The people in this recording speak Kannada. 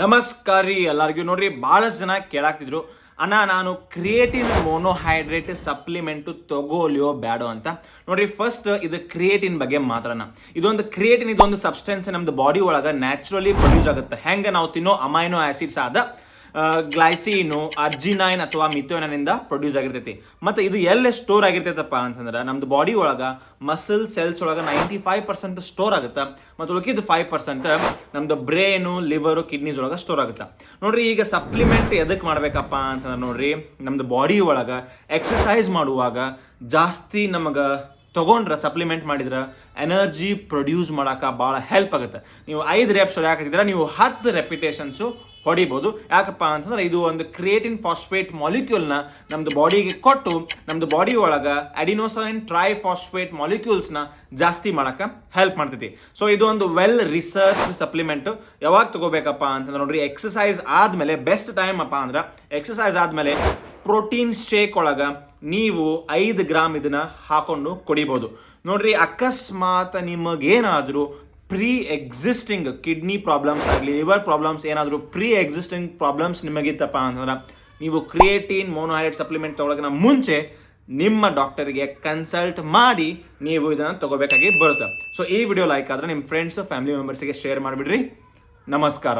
ನಮಸ್ಕಾರ ರೀ ಎಲ್ಲರಿಗೂ ನೋಡ್ರಿ ಭಾಳಷ್ಟು ಜನ ಕೇಳಾಕ್ತಿದ್ರು. ಅಣ್ಣ, ನಾನು ಕ್ರಿಯೇಟಿನ್ ಮೋನೋಹೈಡ್ರೇಟ್ ಸಪ್ಲಿಮೆಂಟು ತಗೋಲಿಯೋ ಬ್ಯಾಡೋ ಅಂತ. ನೋಡ್ರಿ ಫಸ್ಟ್ ಇದು ಕ್ರಿಯೇಟಿನ್ ಬಗ್ಗೆ ಮಾತಾಡೋಣ. ಇದೊಂದು ಕ್ರಿಯೇಟಿನ್ ಇದೊಂದು ಸಬ್ಸ್ಟೆನ್ಸ್ ನಮ್ದು ಬಾಡಿ ಒಳಗೆ ನ್ಯಾಚುರಲಿ ಪ್ರೊಡ್ಯೂಸ್ ಆಗುತ್ತೆ. ಹೆಂಗೆ ನಾವು ತಿನ್ನೋ ಅಮೈನೋ ಆಸಿಡ್ಸ್ ಆದ ಗ್ಲೈಸಿನು, ಅರ್ಜಿನೈನ್ ಅಥವಾ ಮಿಥೋನಿಂದ ಪ್ರೊಡ್ಯೂಸ್ ಆಗಿರ್ತೈತಿ. ಮತ್ತು ಇದು ಎಲ್ಲಿ ಸ್ಟೋರ್ ಆಗಿರ್ತೈತಪ್ಪ ಅಂತಂದ್ರೆ, ನಮ್ದು ಬಾಡಿ ಒಳಗೆ ಮಸಲ್ ಸೆಲ್ಸ್ ಒಳಗೆ ನೈಂಟಿ ಫೈವ್ ಪರ್ಸೆಂಟ್ ಸ್ಟೋರ್ ಆಗುತ್ತೆ? ಮತ್ತು ಉಳಿಕಿದ್ದು ಫೈವ್ ಪರ್ಸೆಂಟ್ ನಮ್ದು ಬ್ರೇನು ಲಿವರು ಕಿಡ್ನೀಸ್ ಒಳಗೆ ಸ್ಟೋರ್ ಆಗುತ್ತೆ? ನೋಡ್ರಿ, ಈಗ ಸಪ್ಲಿಮೆಂಟ್ ಎದಕ್ಕೆ ಮಾಡ್ಬೇಕಪ್ಪ ಅಂತಂದ್ರೆ ನೋಡ್ರಿ, ನಮ್ದು ಬಾಡಿ ಒಳಗೆ ಎಕ್ಸಸೈಸ್ ಮಾಡುವಾಗ ಜಾಸ್ತಿ ನಮಗೆ ತಗೊಂಡ್ರೆ ಸಪ್ಲಿಮೆಂಟ್ ಮಾಡಿದ್ರೆ ಎನರ್ಜಿ ಪ್ರೊಡ್ಯೂಸ್ ಮಾಡೋಕೆ ಭಾಳ ಹೆಲ್ಪ್ ಆಗುತ್ತೆ. ನೀವು ಐದು ರೆಪ್ಸ್ ಹಾಕಿದ್ರೆ ನೀವು ಹತ್ತು ರೆಪಿಟೇಷನ್ಸು ಹೊಡಿಬೋದು. ಯಾಕಪ್ಪ ಅಂತಂದ್ರೆ ಇದು ಒಂದು ಕ್ರಿಯೇಟಿನ್ ಫಾಸ್ಫೇಟ್ ಮಾಲಿಕ್ಯೂಲ್ನ ನಮ್ದು ಬಾಡಿಗೆ ಕೊಟ್ಟು, ನಮ್ದು ಬಾಡಿ ಒಳಗೆ ಅಡಿನೋಸೈನ್ ಟ್ರೈ ಫಾಸ್ಫೇಟ್ ಮಾಲಿಕ್ಯೂಲ್ಸ್ನ ಜಾಸ್ತಿ ಮಾಡಕ್ಕೆ ಹೆಲ್ಪ್ ಮಾಡ್ತೈತಿ. ಸೊ ಇದು ಒಂದು ವೆಲ್ ರಿಸರ್ಚ್ ಸಪ್ಲಿಮೆಂಟ್ ಯಾವಾಗ ತಗೋಬೇಕಪ್ಪ ಅಂತಂದ್ರೆ ನೋಡ್ರಿ ಎಕ್ಸಸೈಸ್ ಆದಮೇಲೆ ಬೆಸ್ಟ್ ಟೈಮ್ ಅಪ್ಪ ಅಂದ್ರೆ ಎಕ್ಸಸೈಸ್ ಆದಮೇಲೆ ಪ್ರೋಟೀನ್ ಶೇಕ್ ಒಳಗೆ ನೀವು ಐದು ಗ್ರಾಮ್ ಇದನ್ನ ಹಾಕೊಂಡು ಕುಡಿಬೋದು. ನೋಡ್ರಿ, ಅಕಸ್ಮಾತ್ ನಿಮಗೇನಾದರೂ ಪ್ರೀ ಎಕ್ಸಿಸ್ಟಿಂಗ್ ಕಿಡ್ನಿ ಪ್ರಾಬ್ಲಮ್ಸ್ ಆಗಲಿ ಲಿವರ್ ಪ್ರಾಬ್ಲಮ್ಸ್ ಏನಾದರೂ ಪ್ರೀ ಎಕ್ಸಿಸ್ಟಿಂಗ್ ಪ್ರಾಬ್ಲಮ್ಸ್ ನಿಮಗಿತ್ತಪ್ಪ ಅಂತಂದ್ರೆ ನೀವು ಕ್ರಿಯೇಟಿನ್ ಮೋನೋಹೈಡ್ರೇಟ್ ಸಪ್ಲಿಮೆಂಟ್ ತಗೊಳಗಿನ ಮುಂಚೆ ನಿಮ್ಮ ಡಾಕ್ಟರ್ಗೆ ಕನ್ಸಲ್ಟ್ ಮಾಡಿ ನೀವು ಇದನ್ನು ತಗೋಬೇಕಾಗಿ ಬರುತ್ತೆ. ಸೊ ಈ ವಿಡಿಯೋ ಲೈಕ್ ಆದರೆ ನಿಮ್ಮ ಫ್ರೆಂಡ್ಸ್ ಫ್ಯಾಮಿಲಿ ಮೆಂಬರ್ಸಿಗೆ ಶೇರ್ ಮಾಡಿಬಿಡ್ರಿ. ನಮಸ್ಕಾರ.